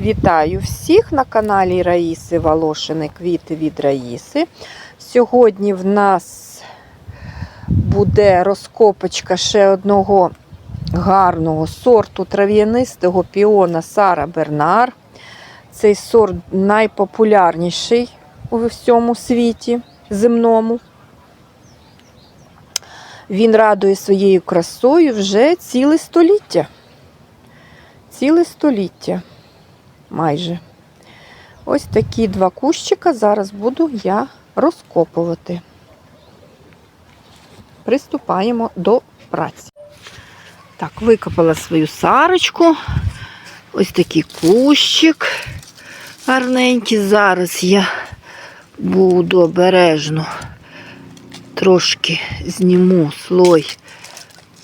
Вітаю всіх на каналі Раїси Волошини Квіти від Раїси. Сьогодні в нас буде розкопочка ще одного гарного сорту трав'янистого піона Сара Бернар. Цей сорт найпопулярніший у всьому світі земному. Він радує своєю красою вже ціле століття. Ціле століття майже. Ось такі два кущика зараз буду я розкопувати. Приступаємо до праці. Так, викопала свою сарочку. Ось такий кущик гарненький. Зараз я буду обережно трошки зніму слой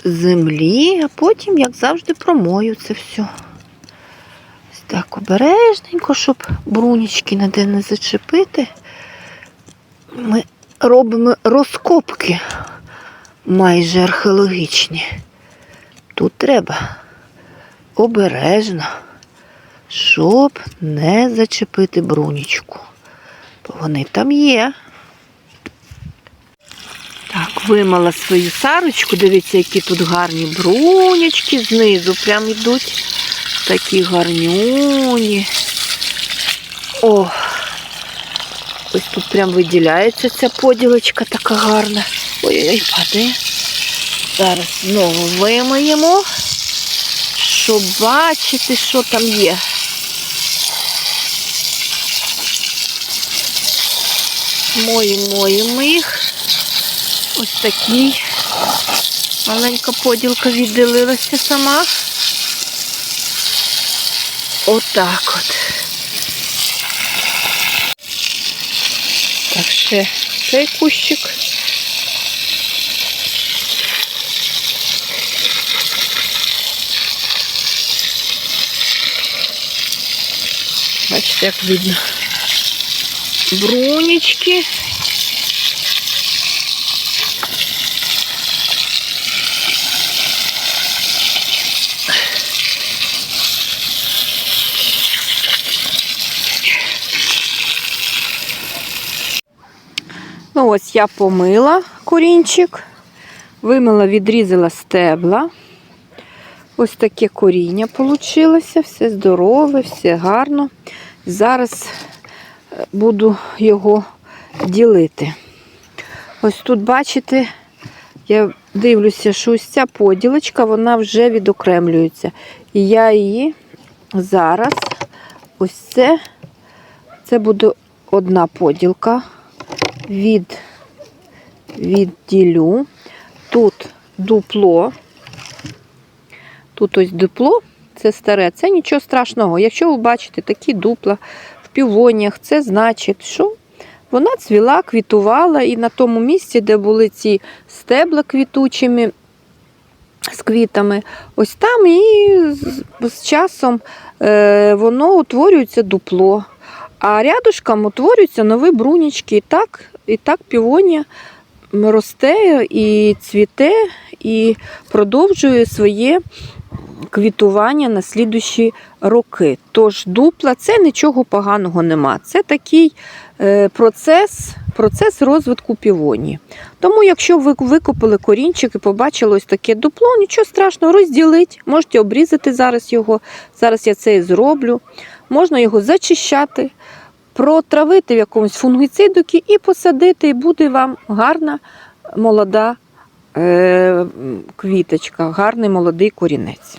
землі, а потім, як завжди, промою це все. Так обережненько, щоб брунічки ніде не зачепити. Ми робимо розкопки майже археологічні. Тут треба обережно, щоб не зачепити брунічку. Бо вони там є. Так, вимила свою сарочку. Дивіться, які тут гарні брунячки знизу прям йдуть. Такі гарнюні. О! Ось тут прям виділяється ця поділочка така гарна. Ой-ой, падає. Зараз знову вимиємо, щоб бачити, що там є. Моїмо їх. Ось такий. Маленька поділка відділилася сама. Отак от. Так, ще цей кущик. Бачите, як видно. Брунечки. Ну ось я помила корінчик, вимила, відрізала стебла. Ось таке коріння вийшло, все здорове, все гарно. Зараз е, буду його ділити. Ось тут, бачите, я дивлюся, що ось ця поділочка, вона вже відокремлюється. І я її зараз, ось це, це буде одна поділка від, відділю. Тут дупло. Тут ось дупло, це старе, це нічого страшного. Якщо ви бачите такі дупла в півоніях, це значить, що вона цвіла, квітувала, і на тому місці, де були ці стебла квітучими з квітами, ось там і з, часом е, воно утворюється дупло. А рядышком утворюються нові брунічки. Так, і так півонія росте і цвіте, і продовжує своє квітування на слідущі роки. Тож дупла це нічого поганого нема. Це такий е, процес, процес розвитку півонії. Тому, якщо ви викопали корінчик і побачили ось таке дупло, нічого страшного, розділить, можете обрізати зараз його. Зараз я це і зроблю. Можна його зачищати, протравити в якомусь фунгіцидукі і посадити, і буде вам гарна молода е, квіточка, гарний молодий корінець.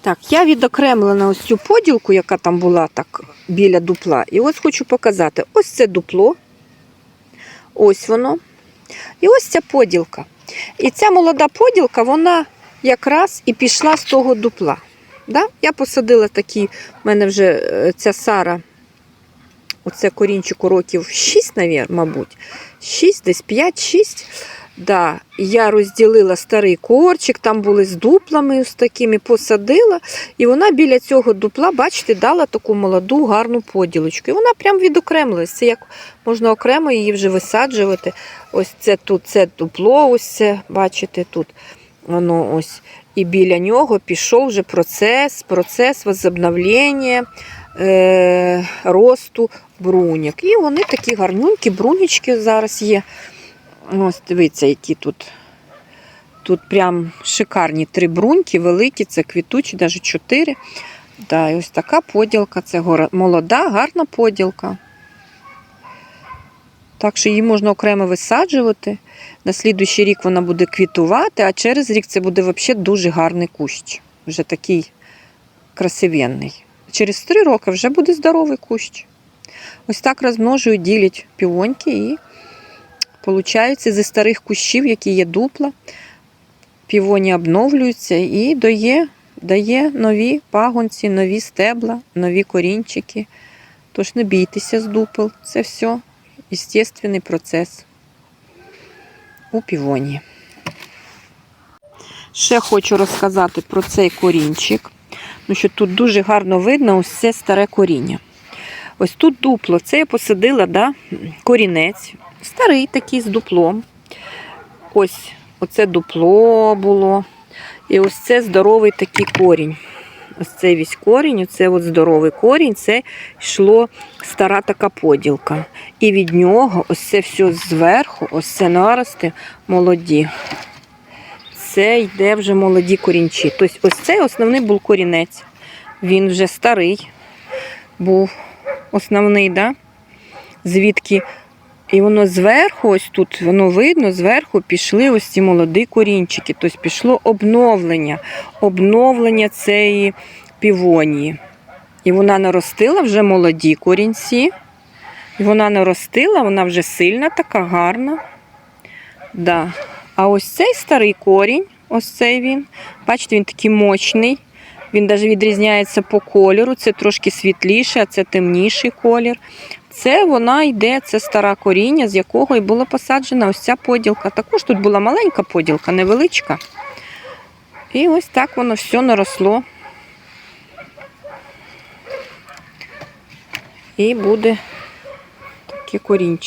Так, я відокремлена ось цю поділку, яка там була так біля дупла. І ось хочу показати: ось це дупло, ось воно. І ось ця поділка. І ця молода поділка, вона якраз і пішла з того дупла. Да? Я посадила такі, в мене вже е, ця сара, оце корінчику років 6, мабуть, 6, десь 5-6. Да, я розділила старий корчик, там були з дуплами ось такими, посадила. І вона біля цього дупла, бачите, дала таку молоду, гарну поділочку. І вона прям відокремилась. Це як можна окремо її вже висаджувати. Ось це тут це дупло, ось це, бачите, тут воно ось. І біля нього пішов вже процес, процес возобновлення е, росту бруняк. І вони такі гарненькі, брунічки зараз є. Ось дивіться, які тут. Тут прям шикарні три бруньки, великі, це квітучі, навіть чотири. Да, і ось така поділка. Це молода, гарна поділка. Так що її можна окремо висаджувати. На слідуючий рік вона буде квітувати, а через рік це буде взагалі дуже гарний кущ. Вже такий красивенний. Через три роки вже буде здоровий кущ. Ось так розмножують, ділять півоньки і получаються зі старих кущів, які є дупла. Півоні обновлюються і дає, дає нові пагонці, нові стебла, нові корінчики. Тож не бійтеся з дупел. Це все естественний процес у півоні. Ще хочу розказати про цей корінчик. Ну, що тут дуже гарно видно ось це старе коріння. Ось тут дупло. Це я посадила да, корінець. Старий такий з дуплом. Ось оце дупло було. І ось це здоровий такий корінь. Ось цей весь корінь, оце от здоровий корінь, це йшло стара така поділка. І від нього ось це все зверху, ось це нарости молоді. Це йде вже молоді корінчі. Тобто ось цей основний був корінець. Він вже старий був основний, да? звідки. І воно зверху, ось тут воно видно, зверху пішли ось ці молоді корінчики. Тобто пішло обновлення, обновлення цієї півонії. І вона наростила вже молоді корінці. І вона наростила, вона вже сильна, така гарна. Да. А ось цей старий корінь, ось цей він. Бачите, він такий мощний. Він навіть відрізняється по кольору. Це трошки світліше, а це темніший колір. Це вона йде, це стара коріння, з якого і була посаджена ось ця поділка. Також тут була маленька поділка, невеличка. І ось так воно все наросло. І буде такий корінчик.